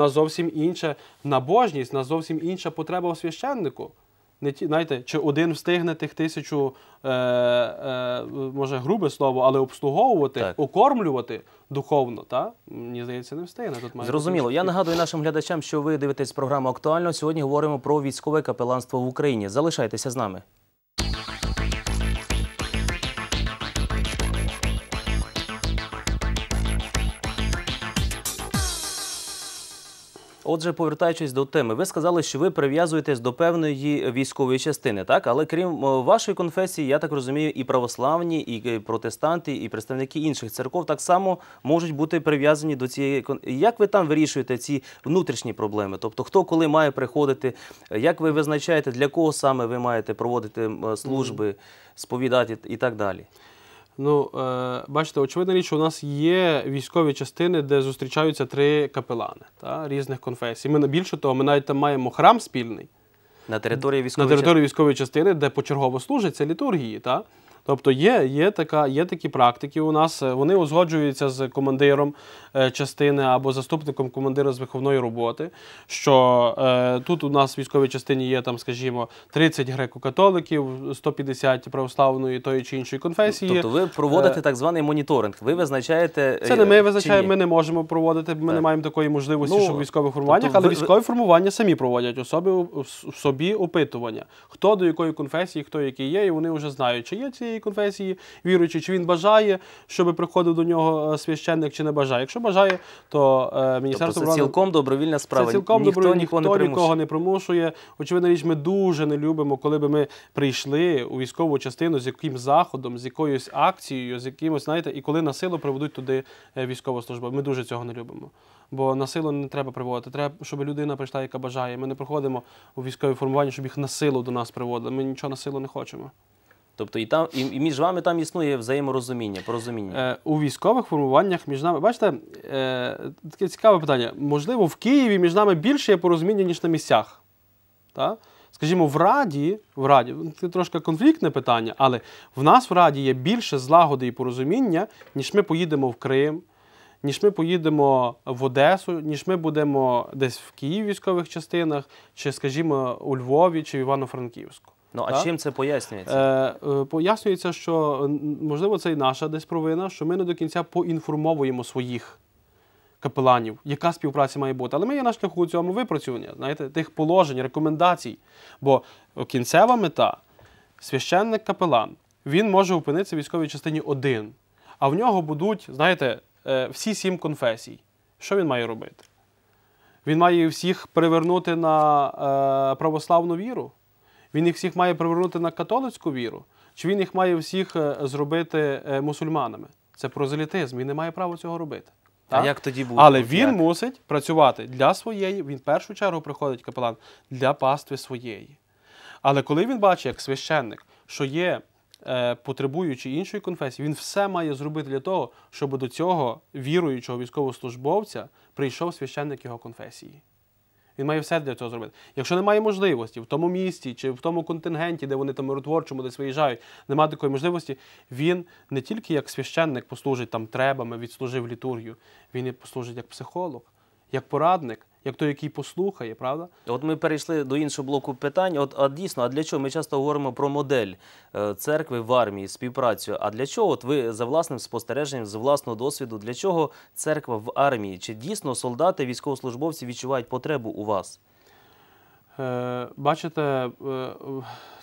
нас зовсім інша набожність, у нас зовсім інша потреба у священнику. Не ті, знаєте, чи один встигне тих тисячу, е, е, може, грубе слово, але обслуговувати, Так. окормлювати духовно, та? мені здається, не встигне. Тут має Зрозуміло. Я нагадую нашим глядачам, що ви дивитесь програму актуально. Сьогодні говоримо про військове капеланство в Україні. Залишайтеся з нами. Отже, повертаючись до теми, ви сказали, що ви прив'язуєтесь до певної військової частини, так? Але крім вашої конфесії, я так розумію, і православні, і е, протестанти, і представники інших церков так само можуть бути прив'язані до цієї Як ви там вирішуєте ці внутрішні проблеми? Тобто, хто коли має приходити? Як ви визначаєте, для кого саме ви маєте проводити служби, сповідати і так далі? Ну, е, бачите, очевидна річ, що у нас є військові частини, де зустрічаються три капелани та, різних конфесій. Ми більше того, ми навіть там маємо храм спільний На території військової на території військової частини, де почергово служаться літургії. Та? Тобто є, є, така, є такі практики у нас, е, вони узгоджуються з командиром е, частини або заступником командира з виховної роботи. Що е, тут у нас в військовій частині є, там, скажімо, 30 греко-католиків, 150 православної тої чи іншої конфесії. Тобто ви проводите так званий моніторинг. Ви визначаєте. Це не е, ми визначаємо, ми не можемо проводити, ми Так. не маємо такої можливості, Ну, щоб в військових формуваннях, тобто але ви- військові формування самі проводять особи в собі опитування, хто до якої конфесії, хто який є, і вони вже знають, чи є цієї конфесії віруючий, чи він бажає, щоб приходив до нього е, священник, чи не бажає. Якщо бажає, то е, Тобто міністерство це оборони- цілком добровільна справа. це цілком ніхто добро, нікого не ніхто примушує. нікого не примушує. Очевидна річ, ми дуже не любимо, коли би ми прийшли у військову частину з якимсь заходом, з якоюсь акцією, з якимось, знаєте, і коли на силу приведуть туди е, військову службу. Ми дуже цього не любимо. Бо на силу не треба приводити. Треба, щоб людина прийшла, яка бажає. Ми не приходимо у військові формування, щоб їх на силу до нас приводили. Ми нічого на силу не хочемо. Тобто і там і, між вами там існує взаєморозуміння, порозуміння. Е, у військових формуваннях між нами, бачите, е, таке цікаве питання. Можливо, в Києві між нами більше є порозуміння, ніж на місцях. Та? Скажімо, в Раді, в Раді, це трошки конфліктне питання, але в нас в Раді є більше злагоди і порозуміння, ніж ми поїдемо в Крим, ніж ми поїдемо в Одесу, ніж ми будемо десь в Києві військових частинах, чи, скажімо, у Львові, чи в Івано-Франківську. Ну а так? чим це пояснюється? Е, е, пояснюється, що можливо це і наша десь провина, що ми не до кінця поінформовуємо своїх капеланів, яка співпраця має бути. Але ми є на шляху цьому випрацювання, знаєте, тих положень, рекомендацій. Бо кінцева мета священник капелан, він може опинитися в військовій частині один, а в нього будуть, знаєте, е, всі сім конфесій. Що він має робити? Він має всіх перевернути на е, православну віру. Він їх всіх має привернути на католицьку віру, чи він їх має всіх е, зробити е, мусульманами? Це прозелітизм, він не має права цього робити. А як тоді буде? Але він як? мусить працювати для своєї, він в першу чергу приходить капелан для пастви своєї. Але коли він бачить, як священник, що є е, потребуючий іншої конфесії, він все має зробити для того, щоб до цього віруючого військовослужбовця прийшов священник його конфесії. Він має все для цього зробити. Якщо немає можливості в тому місті чи в тому контингенті, де вони там миротворчому десь виїжджають, немає такої можливості, він не тільки як священник послужить там требами, відслужив літургію, він і послужить як психолог, як порадник, як той, який послухає, правда? От ми перейшли до іншого блоку питань. От а дійсно, а для чого ми часто говоримо про модель е, церкви в армії, співпрацю? А для чого? От ви за власним спостереженням, з власного досвіду, для чого церква в армії? Чи дійсно солдати, військовослужбовці відчувають потребу у вас? Е, бачите, е,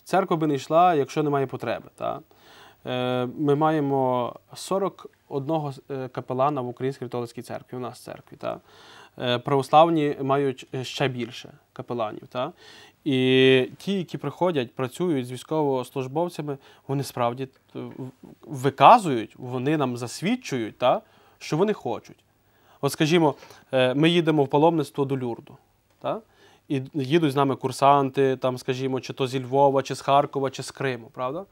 церква би не йшла, якщо немає потреби. Та? Е, ми маємо 41 е, капелана в Українській католицькій церкві, у нас в церкві. Та? Е, православні мають ще більше капеланів. Та? І ті, які приходять, працюють з військовослужбовцями, вони справді е, виказують, вони нам засвідчують, та? що вони хочуть. От, скажімо, е, ми їдемо в паломництво до Люрду. Та? І їдуть з нами курсанти, там, скажімо, чи то зі Львова, чи з Харкова, чи з Криму, правда?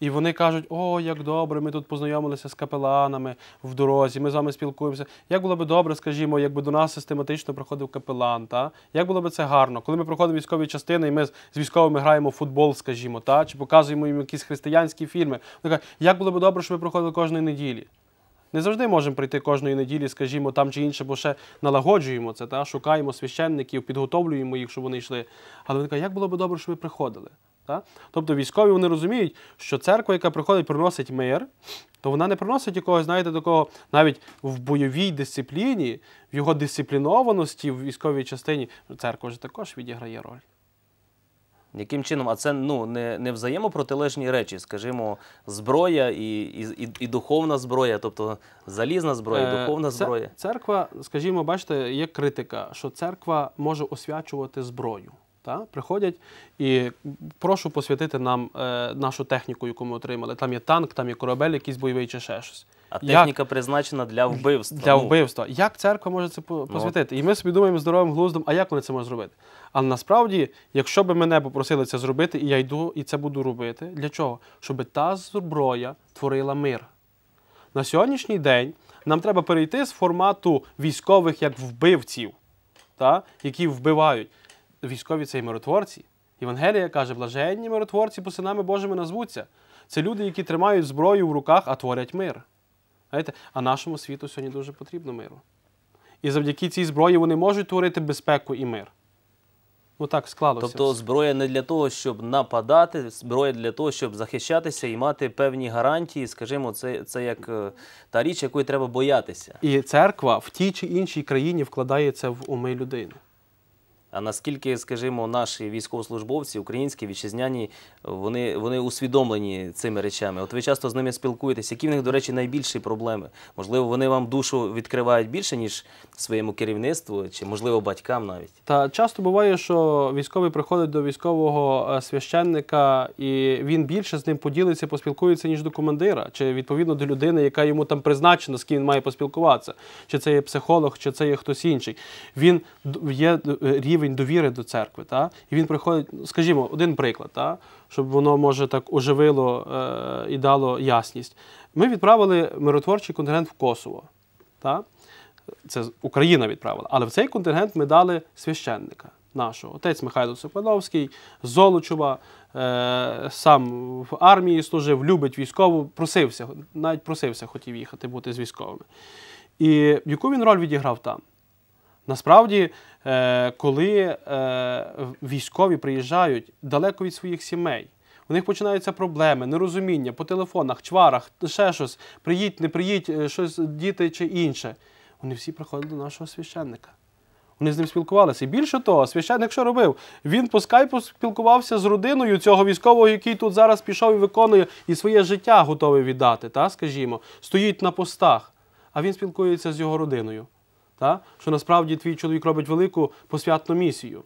І вони кажуть, о, як добре, ми тут познайомилися з капеланами в дорозі, ми з вами спілкуємося. Як було б добре, скажімо, якби до нас систематично приходив капелан, та? як було б це гарно, коли ми проходимо військові частини, і ми з військовими граємо в футбол, скажімо, та? чи показуємо їм якісь християнські фільми. Вони кажуть, як було б добре, щоб ви проходили кожної неділі. Не завжди можемо прийти кожної неділі, скажімо, там чи інше, бо ще налагоджуємо це, та? шукаємо священників, підготовлюємо їх, щоб вони йшли. Але вони кажуть, як було б добре, щоб ви приходили. Та? Тобто військові вони розуміють, що церква, яка приходить, приносить мир, то вона не приносить якогось, знаєте, такого навіть в бойовій дисципліні, в його дисциплінованості в військовій частині. Церква ж також відіграє роль. Яким чином? А це ну не, не взаємопротилежні речі, скажімо, зброя і, і, і, духовна зброя, тобто залізна зброя, і Е, духовна зброя. Церква, скажімо, бачите, є критика, що церква може освячувати зброю. Та? Приходять і прошу посвятити нам е, нашу техніку, яку ми отримали. Там є танк, там є корабель, якийсь бойовий чи ще щось. А Як? техніка призначена для вбивства. Для Ну, вбивства. Як церква може це по- посвятити? І ми собі думаємо здоровим глуздом, а як вони це можуть зробити? Але насправді, якщо би мене попросили це зробити, і я йду і це буду робити, для чого? Щоб та зброя творила мир. На сьогоднішній день нам треба перейти з формату військових як вбивців, та, які вбивають. Військові це і миротворці. Євангелія каже, блаженні миротворці, бо синами Божими назвуться. Це люди, які тримають зброю в руках, а творять мир. Знаєте? А нашому світу сьогодні дуже потрібно миру. І завдяки цій зброї вони можуть творити безпеку і мир. Ну так склалося. Тобто зброя не для того, щоб нападати, зброя для того, щоб захищатися і мати певні гарантії. Скажімо, це, це як е, та річ, якої треба боятися. І церква в тій чи іншій країні вкладає це в уми людини. А наскільки, скажімо, наші військовослужбовці, українські вітчизняні, вони, вони усвідомлені цими речами? От ви часто з ними спілкуєтесь, які в них, до речі, найбільші проблеми? Можливо, вони вам душу відкривають більше, ніж своєму керівництву, чи можливо батькам навіть. Та часто буває, що військовий приходить до військового е, священника, і він більше з ним поділиться, поспілкується, ніж до командира, чи відповідно до людини, яка йому там призначена, з ким він має поспілкуватися. Чи це є психолог, чи це є хтось інший. Він є е, рівень довіри до церкви. Та? І він приходить, скажімо, один приклад, та? щоб воно може так оживило е, і дало ясність. Ми відправили миротворчий контингент в Косово. Та? це Україна відправила. Але в цей контингент ми дали священника нашого. Отець Михайло Соколовський з Золочова, е, сам в армії служив, любить військову, просився, навіть просився, хотів їхати бути з військовими. І яку він роль відіграв там? Насправді, е, коли е, військові приїжджають далеко від своїх сімей, у них починаються проблеми, нерозуміння по телефонах, чварах, ще щось, приїдь, не приїдь, е, щось діти чи інше. Вони всі приходили до нашого священника. Вони з ним спілкувалися. І більше того, священник що робив? Він по скайпу спілкувався з родиною цього військового, який тут зараз пішов і виконує і своє життя готовий віддати, та, скажімо, стоїть на постах, а він спілкується з його родиною. Та? Що насправді твій чоловік робить велику посвятну місію.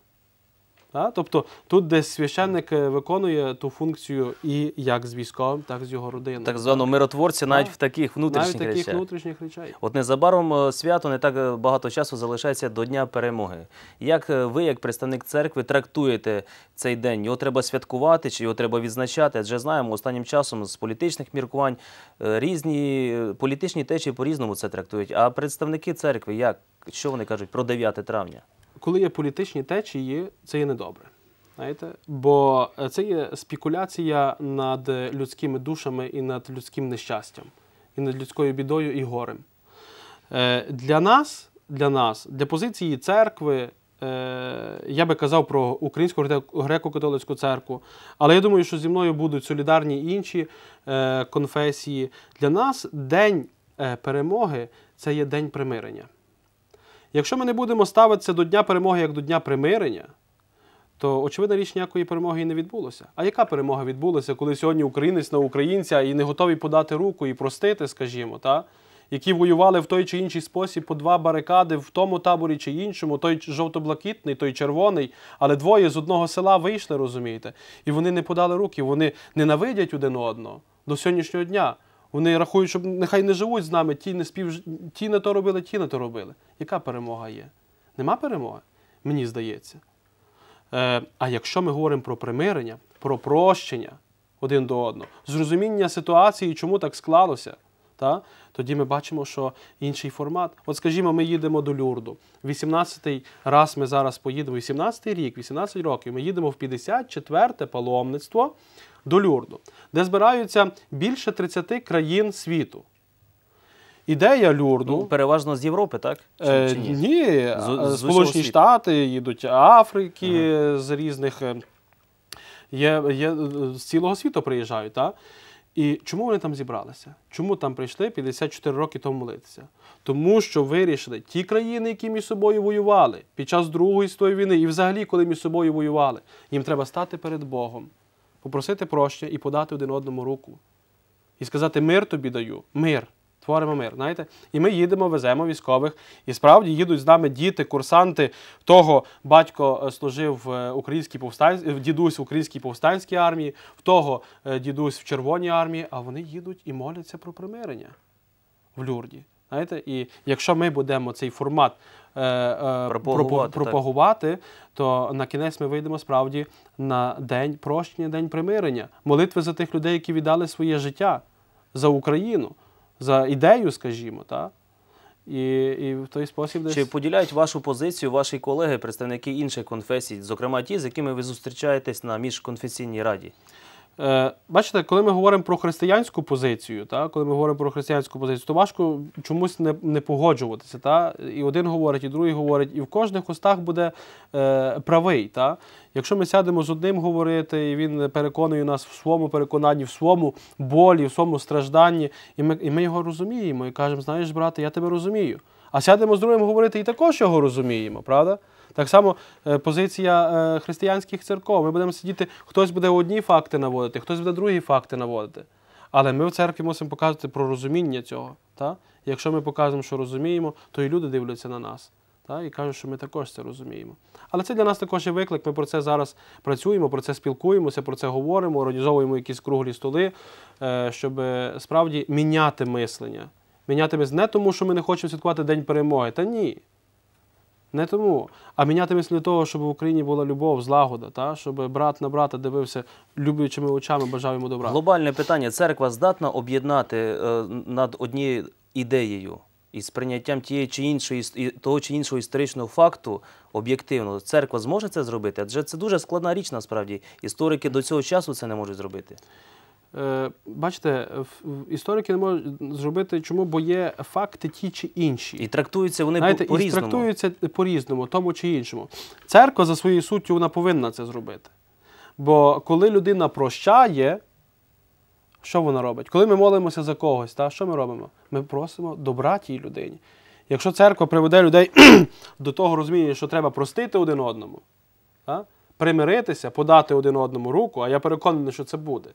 Та? Тобто тут десь священник е, виконує ту функцію і як з військовим, так і з його родиною. Так званого миротворця навіть Так. в таких внутрішніх Навіть таких речах. внутрішніх речей. От незабаром е, свято не так е, багато часу залишається до Дня перемоги. Як ви, як представник церкви, трактуєте цей день? Його треба святкувати чи його треба відзначати? Адже знаємо, останнім часом з політичних міркувань різні політичні течії по-різному це трактують. А представники церкви, як? Що вони кажуть про 9 травня? Коли є політичні течії, це є недобре. Знаєте? Бо е, це є спекуляція над людськими душами і над людським нещастям, і над людською бідою і горем. Е, Для нас, для нас, для позиції церкви, е, я би казав про Українську греко-католицьку церкву, але я думаю, що зі мною будуть солідарні інші конфесії. Для нас день перемоги це є день примирення. Якщо ми не будемо ставитися до Дня перемоги як до Дня примирення, то очевидна річ ніякої перемоги і не відбулося. А яка перемога відбулася, коли сьогодні українець на українця і не готові подати руку і простити, скажімо, та? які воювали в той чи інший спосіб по два барикади в тому таборі чи іншому, той жовто-блакитний, той червоний, але двоє з одного села вийшли, розумієте, і вони не подали руки, вони ненавидять один одного до сьогоднішнього дня. Вони рахують, що нехай не живуть з нами, ті не спів... ті не то робили, ті не то робили. Яка перемога є? Нема перемоги, мені здається. Е, а якщо ми говоримо про примирення, про прощення один до одного, зрозуміння ситуації, чому так склалося, та, тоді ми бачимо, що інший формат. От скажімо, ми їдемо до Люрду. 18-й раз ми зараз поїдемо, 18-й рік, 18 років, ми їдемо в 54-те паломництво до Люрду, де збираються більше 30 країн світу. ідея Люрду. Ну, переважно з Європи, так? Чи, Е, чи ні? ні, З- а, з Сполучені. Штати, їдуть Африки, з різних е, є, є, е, з цілого світу приїжджають. Та? І чому вони там зібралися? Чому там прийшли 54 роки тому молитися? Тому що вирішили ті країни, які між собою воювали під час Другої світової війни, і взагалі, коли між собою воювали, їм треба стати перед Богом, попросити прощення і подати один одному руку і сказати мир тобі даю, мир. Творимо мир, знаєте? І ми їдемо, веземо військових. І справді їдуть з нами діти, курсанти. Того батько е, служив в українській повстанській, дідусь в українській повстанській армії, в того е, дідусь в Червоній армії, а вони їдуть і моляться про примирення в Люрді. Знаєте, і якщо ми будемо цей формат е, е, Пропагувати, пропагувати, то на кінець ми вийдемо справді на день прощення, день примирення, молитви за тих людей, які віддали своє життя за Україну, за ідею, скажімо, так? І, і в той спосіб десь. Чи поділяють вашу позицію ваші колеги, представники інших конфесій, зокрема ті, з якими ви зустрічаєтесь на міжконфесійній раді? Е, бачите, коли ми говоримо про християнську позицію, та, коли ми говоримо про християнську позицію, то важко чомусь не, не погоджуватися. Та? І один говорить, і другий говорить, і в кожних устах буде е, правий. Та? Якщо ми сядемо з одним говорити, і він переконує нас в своєму переконанні, в своєму болі, в своєму стражданні, і ми, і ми його розуміємо, і кажемо, знаєш, брате, я тебе розумію. А сядемо з другим говорити і також його розуміємо, правда? Так само е, позиція е, християнських церков. Ми будемо сидіти, хтось буде одні факти наводити, хтось буде другі факти наводити. Але ми в церкві мусимо показувати про розуміння цього. Та? Якщо ми показуємо, що розуміємо, то і люди дивляться на нас та? і кажуть, що ми також це розуміємо. Але це для нас також є виклик. Ми про це зараз працюємо, про це спілкуємося, про це говоримо, організовуємо якісь круглі столи, е, щоб справді міняти мислення. Міняти мислення не тому, що ми не хочемо святкувати День перемоги. Та ні. Не тому, а міняти мислення для того, щоб в Україні була любов, злагода, та? щоб брат на брата дивився люблячими очами, бажав йому добра. Глобальне питання: церква здатна об'єднати е, над однією ідеєю і сприйняттям тієї чи іншої і того чи іншого історичного факту об'єктивно. Церква зможе це зробити? Адже це дуже складна річ насправді. Історики до цього часу це не можуть зробити. Е, бачите, історики не можуть зробити чому, бо є факти ті чи інші. І трактуються вони Знаєте, по- і по-різному. трактуються по-різному, тому чи іншому. Церква за своєю суттю вона повинна це зробити. Бо коли людина прощає, що вона робить? Коли ми молимося за когось, та, що ми робимо? Ми просимо добра тій людині. Якщо церква приведе людей до того розуміння, що треба простити один одному, та, примиритися, подати один одному руку, а я переконаний, що це буде.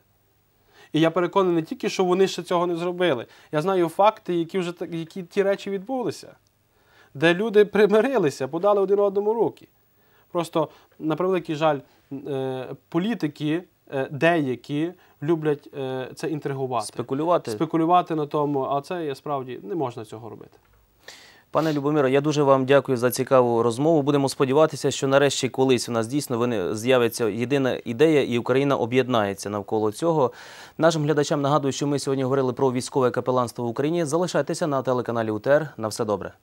І я переконаний не тільки, що вони ще цього не зробили. Я знаю факти, які вже так- які ті речі відбулися, де люди примирилися, подали один одному руки. Просто, на превеликий жаль, е, політики е, деякі люблять е, це інтригувати, Спекулювати. спекулювати на тому, а це справді не можна цього робити. Пане Любоміро, я дуже вам дякую за цікаву розмову. Будемо сподіватися, що нарешті колись у нас дійсно з'явиться єдина ідея, і Україна об'єднається навколо цього. Нашим глядачам нагадую, що ми сьогодні говорили про військове капеланство в Україні. Залишайтеся на телеканалі УТР. На все добре.